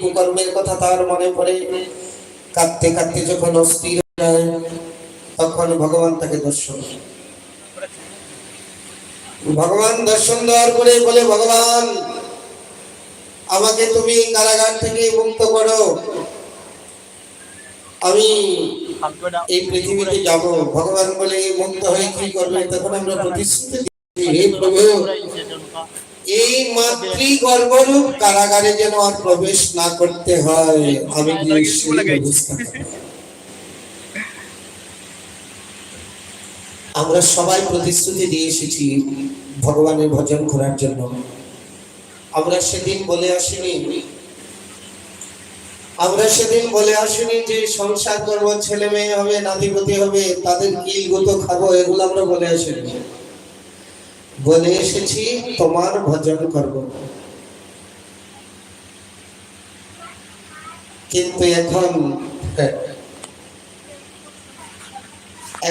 কুকর্মের কথা তার মনে পড়ে। কাঁদতে কাঁদতে যখন অস্থির যায় তখন ভগবান তাকে দর্শন ভগবান দর্শন দেওয়ার পরে বলে, ভগবান, আমাকে তুমি কারাগার থেকে মুক্ত করো। আমি এই পৃথিবীতে যাব। ভগবান বলে, মুক্ত হয়ে কি করবে? তখন আমরা প্রতিশ্রুতি হে প্রভু এই মাতৃ গর্ভরূপ কারাগারে যেন আর প্রবেশ না করতে হয় আমি। আমরা সবাই প্রতিশ্রুতি দিয়ে এসেছি ভগবানের ভজন করার জন্য। আমরা সেদিন বলে আসিনি। আমরা সেদিন বলে আসিনি যে সংসার করব ছেলে মেয়ে হবে নাতিপতি হবে তাদের কিল গুতো খাব এগুলো আমরা বলে আসিনি। বলে এসেছি, তোমার ভজন করব। কিন্তু এখন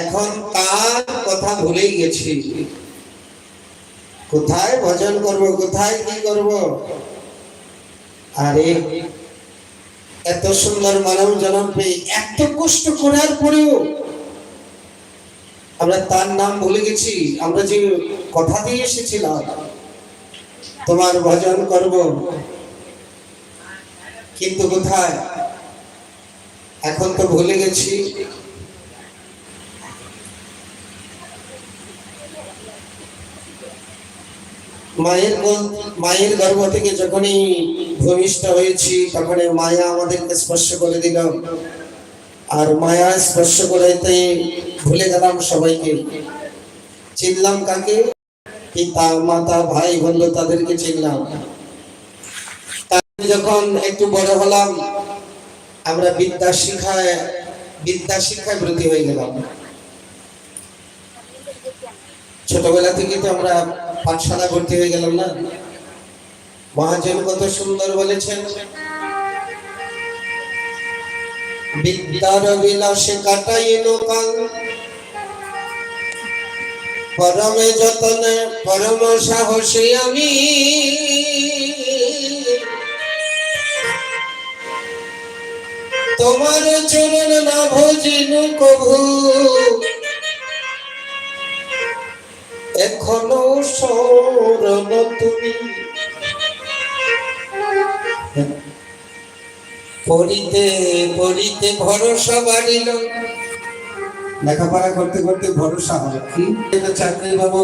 এখন তার কথা ভুলেই গেছি। কোথায় ভজন করব, কোথায় কি করব? আরে, এত সুন্দর মানব জনম পেয়ে, এত কষ্ট করার পরেও আমরা তার নাম ভুলে গেছি, আমরা যে কথা দিয়ে এসেছিলাম, তোমার ভজন করব। কিন্তু কোথায়? এখন তো ভুলে গেছি। মায়ের মায়ের গর্ভ থেকে যখনই ভূমিষ্ঠ হয়েছি, তখনই মায়া আমাদেরকে স্পর্শ করে দিল। আর মায়া স্পর্শ করাইতে ভুলে গেলাম সবাইকে। চিনলাম কাকে? পিতা, মাতা, ভাই, বন্ধু তাদেরকে চিনলাম। যখন একটু বড় হলাম, আমরা বিদ্যা শিক্ষায় বিদ্যা শিক্ষায় ব্রতী হয়ে গেলাম। ছোটবেলা থেকে তো আমরা পাঠশালা ভর্তি হয়ে গেলাম না? মহাজন কত সুন্দর বলেছেন বিদ্যার বিলাসে কাটাইল কাল পরমে যতনে, পরম সাহসী আমি। তোমার চরণ না ভজিনু কভু। এখনও স্মরণ তুমি। পড়িতে পড়িতে ভরসা বাড়িল। লেখাপড়া করতে করতে ভরসা হলো কি? চাকরি বাবু